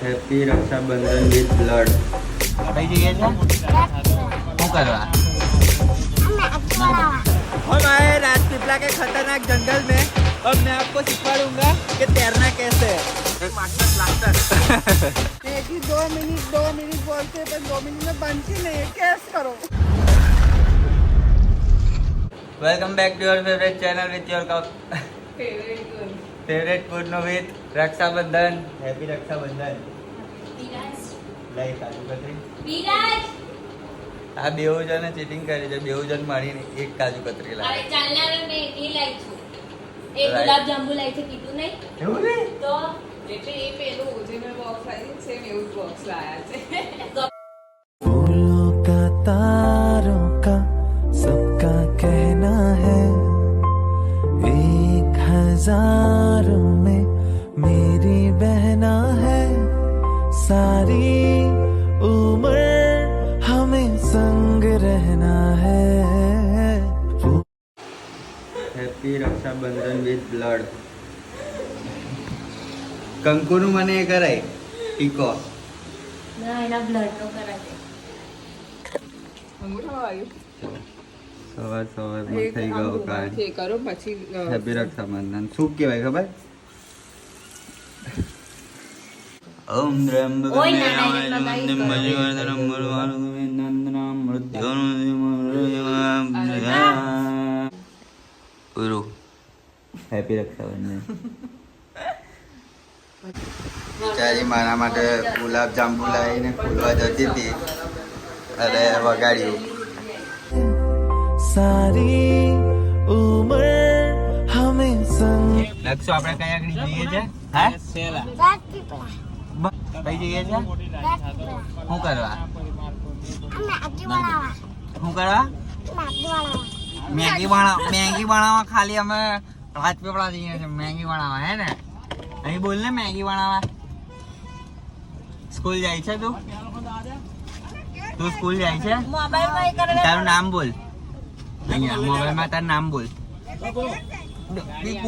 Happy Rakshabandhan with blood કઈ જગ્યાએ છે શું કરવા हम आए राजपीपला के खतरनाक जंगल में अब मैं आपको सिखा कि तैरना कैसे एक ही दो मिनट दो मिनट बोलते पर दो मिनट में बनती नहीं है कैस करो welcome back to your favourite channel with your cup favourite food no with Rakshabandhan. Happy Rakshabandhan. લઈ કાજુ કતરી આ બેઉ જણે ચીટિંગ કરી છે. બેઉ જણ મળીને એક કાજુ કતરી અરે લાવે ચાલનાર મેં એકલી લાવી છું. એ ગુલાબ જાંબુ લાવી છે કીધું નહીં? એવું ને તો? એટલે એ પેલું જે મેં બોક્સ આવી સેમ એવું જ બોક્સ લાયા છે. રક્ષાબંધન વિથ બ્લડ કંકુનું મને એ કરાય. ટીકો. ના એના બ્લડ નો કરાવે અંગૂઠા સવાર સવારમાં થઈ ગયો રૂમાલથી કાંઈ કરો પછી હેપી રક્ષાબંધન શું કહેવાય ખબર? ઓમ મૃત્યુનું પૂરું હેપી રક્ષાબંધન બિચારી મારા માટે ગુલાબ જાંબુ લાવીને ખોલવા જતી હતી. અને વગાડ્યું. સારી ઉમર હમે સંગ આપણે કઈ કઈ જઈએ છે? શું કરવા? શું કરવા? મેગી બનાવવા મેગી બનાવવા ખાલી અમે રાજપીપળા જઈએ છીએ મેગી બનાવવા હે ને? અહીં બોલ ને મેગી બનાવવા સ્કૂલ જાય છે તું? તું સ્કૂલ જાય છે? તારું નામ બોલ. અહીંયા મોબાઈલમાં તારું નામ બોલ. બી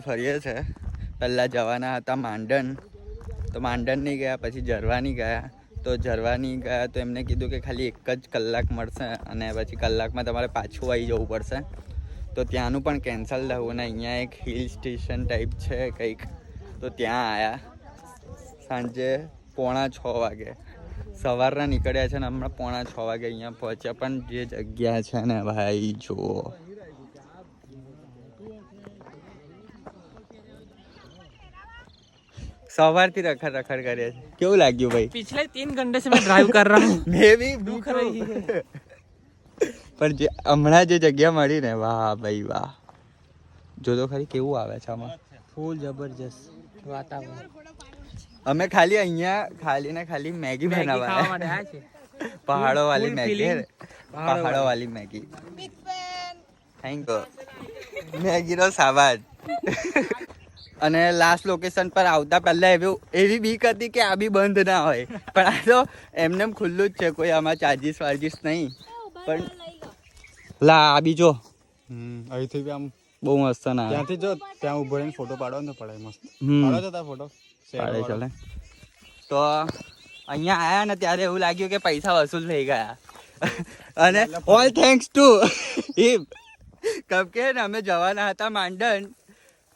ફરીએ છે. પહેલાં જવાના હતા માંડન. તો માંડન નહીં ગયા, પછી જરવાની ગયા. તો જરવાની ગયા તો એમને કીધું કે ખાલી એક જ કલાક મળશે અને પછી કલાકમાં તમારે પાછું આવી જવું પડશે. તો ત્યાંનું પણ કેન્સલ થયું અને અહીંયા એક હિલ સ્ટેશન ટાઈપ છે કંઈક. તો ત્યાં આવ્યા સાંજે પોણા છ વાગે. સવારના નીકળ્યા છે ને હમણાં પોણા છ વાગે અહીંયા પહોંચ્યા. પણ જે જગ્યા છે ને ભાઈ જુઓ. સવારથી રખડ રખડ કરે છે. કેવું લાગ્યું ભાઈ? પિછલે 3 ઘંટે સે મેં ડ્રાઈવ કર રહા હું. મે ભી ભૂખ રહી હે પણ જે હમણાં જે જગ્યા મળી ને વાહ ભાઈ વાહ. જો તો ખરી કેવું આવે છે આમાં. ફૂલ જબરજસ્ત વાતાવરણ. અમે ખાલી અહીંયા ખાલી ને ખાલી મેગી બનાવવા પહાડો વાળી મેગી પહાડો વાળી મેગી. થેન્ક યુ મેગીનો સાબાદ અને લાસ્ટ લોકેશન પર આવતા પહેલા એવું એવી બીક હતી કે આ બી બંધ ના હોય. પણ આ તો એમને ખુલ્લું જ છે કોઈ આમાં ચાર્જીસ વાર્જીસ નહીં. પણ લા આ બી જો. અહીંથી બી આમ બહુ મસ્ત ના ત્યાંથી જો ત્યાં ઊભો રહીને ફોટો પાડો ને પડાય મસ્ત. પાડો તો ફોટો પાડે ચાલે તો અહીંયા આયા ને ત્યારે એવું લાગ્યું કે પૈસા વસૂલ થઈ ગયા. અને ઓલ થેન્ક્સ ટુ હિમ. કેમ કે ને અમે જવાના હતા માંડન.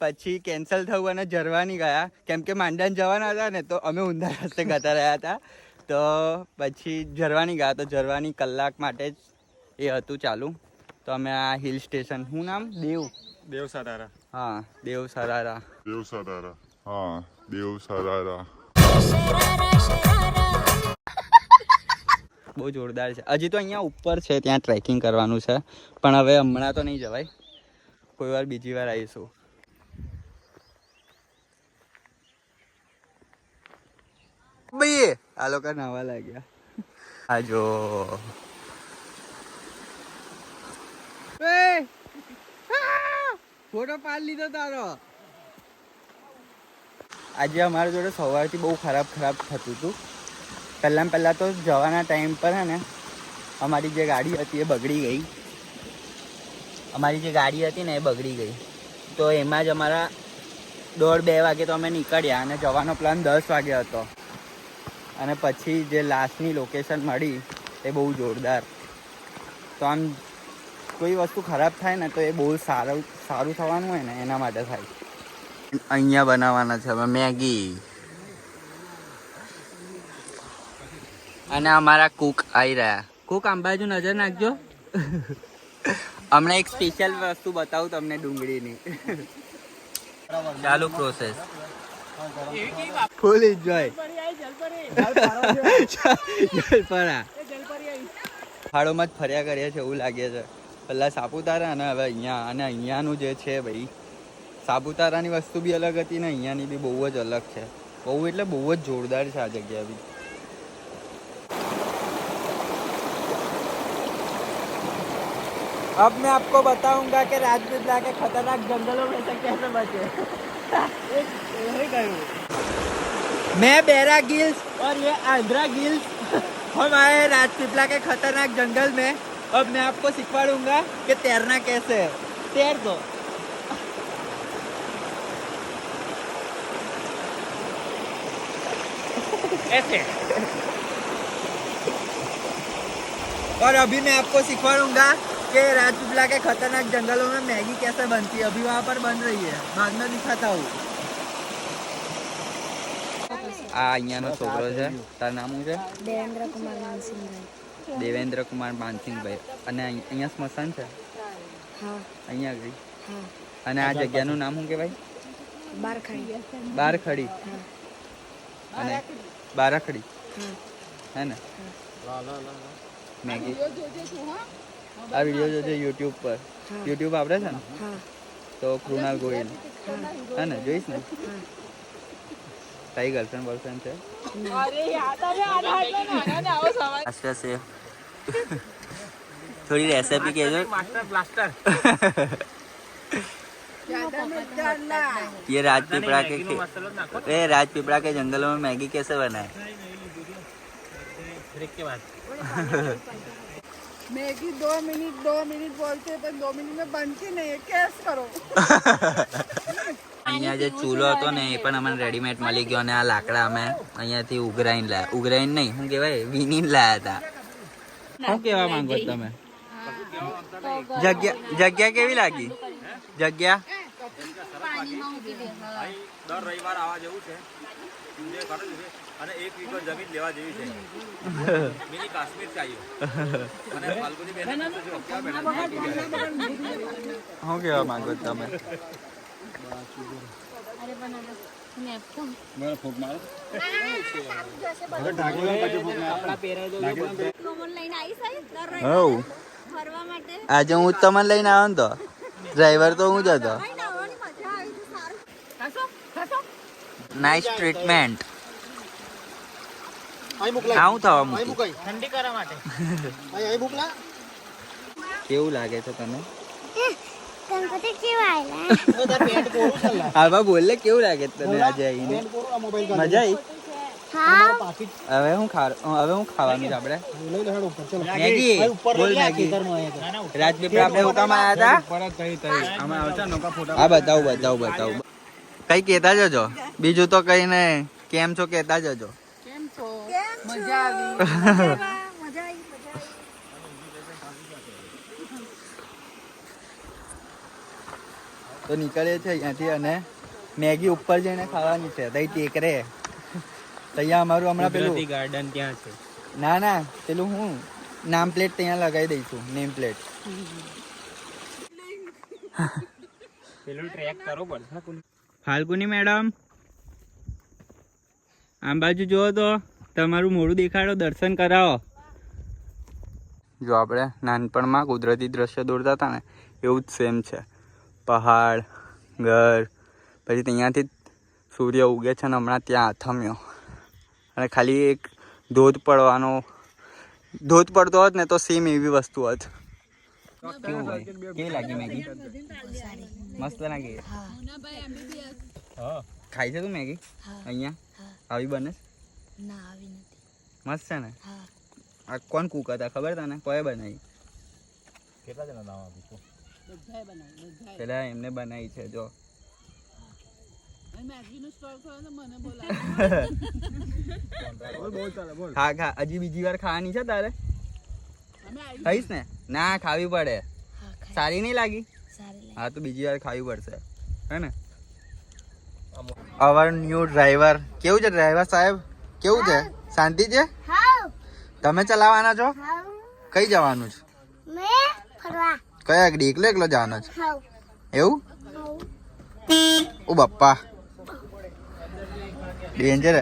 પછી કેન્સલ થયું અને જરવાની ગયા. કેમ કે માંડન જવાના હતા ને તો અમે ઊંધા રસ્તે જતા રહ્યા હતા. તો પછી જરવાની ગયા તો જરવાની કલાક માટે જ એ હતું ચાલુ. તો અમે આ હિલ સ્ટેશન શું નામ? દેવ. દેવ સારારા હા દેવ સરારા દેવ sarara. હા દેવ સરારા બહુ જોરદાર છે. હજી તો અહીંયા ઉપર છે ત્યાં ટ્રેકિંગ કરવાનું છે. પણ હવે હમણાં તો નહીં જવાય. કોઈ વાર બીજી વાર આવીશું ભાઈ આ લોકો નાવા લાગ્યા. આ જો. ફોટો પાડ લીધો તારો. આજે અમારા જોડે સવારથી બહુ ખરાબ ખરાબ થતું હતું પહેલાં પહેલાં તો જવાના ટાઈમ પર હે ને અમારી જે ગાડી હતી એ બગડી ગઈ. અમારી જે ગાડી હતી ને એ બગડી ગઈ. તો એમાં જ અમારા દોઢ બે વાગે તો અમે નીકળ્યા અને જવાનો પ્લાન દસ વાગે હતો. અને પછી જે લાસ્ટની લોકેશન મળી એ બહુ જોરદાર. તો આમ કોઈ વસ્તુ ખરાબ થાય ને તો એ બહુ સારું સારું થવાનું હોય ને એના માટે થાય. અહીંયા બનાવવાના છે અમે મેગી. અને અમારા કુક આવી રહ્યા. કુક આમ બાજુ નજર નાખજો. હમણાં એક સ્પેશિયલ વસ્તુ બતાવું તમને ડુંગળીની. ચાલુ પ્રોસેસ ફૂલ એન્જોય જલપરા પહાડોમાં જ ફર્યા કરીએ છે એવું લાગે છે પહેલા સાપુતારા અને હવે અહીંયા અને અહીંયાનું જે છે ભાઈ સાપુતારાની વસ્તુ બી અલગ હતી ને અહીંયાની બી બહુ જ અલગ છે બહુ એટલે બહુ જ જોરદાર છે આ જગ્યા બી अब मैं आपको बताऊंगा कि राजपीपला के खतरनाक जंगलों में से कैसे बचे मैं बेरा गिल्स। और ये आंध्रा गिल्स। हम आए राजपीपला के खतरनाक जंगल में। अब मैं आपको सिखवाऊँगा कि तैरना कैसे है। तैर दो। ऐसे। और अभी मैं आपको सिखवाऊँगा कि राजपीपला के खतरनाक जंगलों में मैगी कैसे बनती है अभी वहाँ पर बन रही है बाद में दिखाता हूँ આ અહીંયાનો છોકરો છે તારું નામ શું છે દેવેન્દ્ર કુમાર માનસિંહભાઈ દેવેન્દ્ર કુમાર માનસિંહભાઈ અને અહીં- અહીંયા સ્મશાન છે હા અહીંયા ગઈ હા અને આ જગ્યાનું નામ શું કહેવાય બારખાડી બારખડી અને બારાખડી હા હે ને મેગી આ વિડીયો જોજે યુટ્યુબ પર હા. યુટ્યુબ આપડે છે ને હા તો કૃણાલ ગોયલ હા હે ને જોઈશ ને હા તારી ગર્લફ્રેન્ડ બોયફ્રેન્ડ છે આશા છે થોડી રેસિપી કહેજો ये राजपीपड़ा के ए राजपीपड़ा के जंगलों में मैगी कैसे बनाए मैगी दो मिनट दो मिनट बोलते हैं पर दो मिनट में बनती नहीं है कैस करो અહીંયા જે ચૂલો હતો ને એ પણ અમને રેડીમેડ મળી ગયો અને આ લાકડા અમે અહીંયાથી ઉઘરાઈને લાયા ઉઘરાઈને નહીં શું કહેવાય વીણીને લાયા હતા શું કહેવા માંગો છો તમે જગ્યા જગ્યા કેવી લાગી જગ્યા દર રવિવાર આવવા જેવું છે એન્જોય કરો છે અને એક વીઘો જમીન લેવા જેવી છે. મિની કાશ્મીર ચાહીએ અને ફાલ્ગુની બેન જો ક્યાં બેઠા શું કહેવા માંગો તમે? અરે બનાવો મેં તો કોમન લઈને આવી સાહેબ દર હવ. ફરવા માટે. આજે હું તમને લઈને આવ્યો ને તો. ડ્રાઈવર તો હું જ હતો. નાઇસ નાવાની આવું થવા ઠંડી કરવા માટે. કેવું લાગે છે તને? ગણપતિ હાલમાં બોલ લે કેવું લાગે છે તને આજે આવીને મજા આવી હવે હું ખા હવે હું ખાવાનું છે આપણે મેગી. બોલ મેગી. રાજપીપળા આપણે હુકામાં આવ્યા હતા? હા બતાવું બતાવું બતાવું. કઈ કહેતા જજો. બીજું તો કઈ નહીં. કેમ છો કહેતા જજો. તો નીકળીએ છે અહીંયાથી અને મેગી ઉપર જઈને ખાવાની છે. તઈ ટેકરે. ત્યાં અમારું હમણાં પેલું ગાર્ડન ત્યાં છે. ના ના પેલું હું? નામ પ્લેટ ત્યાં લગાવી દઈશું નેમ પ્લેટ પેલું ટ્રેક કરો પડશે ફાલ્ગુની મેડમ. આમ બાજુ જુઓ તો. તમારું મોડું દેખાડો દર્શન કરાવો. જો આપણે નાનપણમાં કુદરતી દ્રશ્ય દોરતા હતા ને એવું જ સેમ છે. પહાડ ઘર પછી ત્યાંથી સૂર્ય ઉગે છે ને હમણાં ત્યાં આથમ્યો. અને ખાલી એક ધોધ પડવાનો ધોધ પડતો હોત ને તો સેમ એવી વસ્તુ હોત. કેવું હોય? કેવી લાગી મેગી? મસ્ત લાગી? ખાઈ છે તું મેગી? અહીંયા? આવી બને? છે? ના આવી નથી. મસ્ત છે ને? હા. આ કોણ કુક હતા? ખબર તને? કોએ બનાવી? પેલા એમને બનાવી છે જો. ખા ખા હજી બીજી વાર ખાવાની છે તારે? ખાઈશ ને? ના ખાવી પડે. સારી નહીં લાગી? લાગી. હા તો બીજી વાર ખાવી પડશે. હે ને? અવર ન્યુ ડ્રાઈવર કેવું છે ડ્રાઈવર સાહેબ? કેવું છે? શાંતિ છે? તમે ચલાવવાના છો? કઈ જવાનું છે? કયા આગળ એકલો એકલો જવાનો છે? એવું? ઓ બાપ્પા. ડેન્જર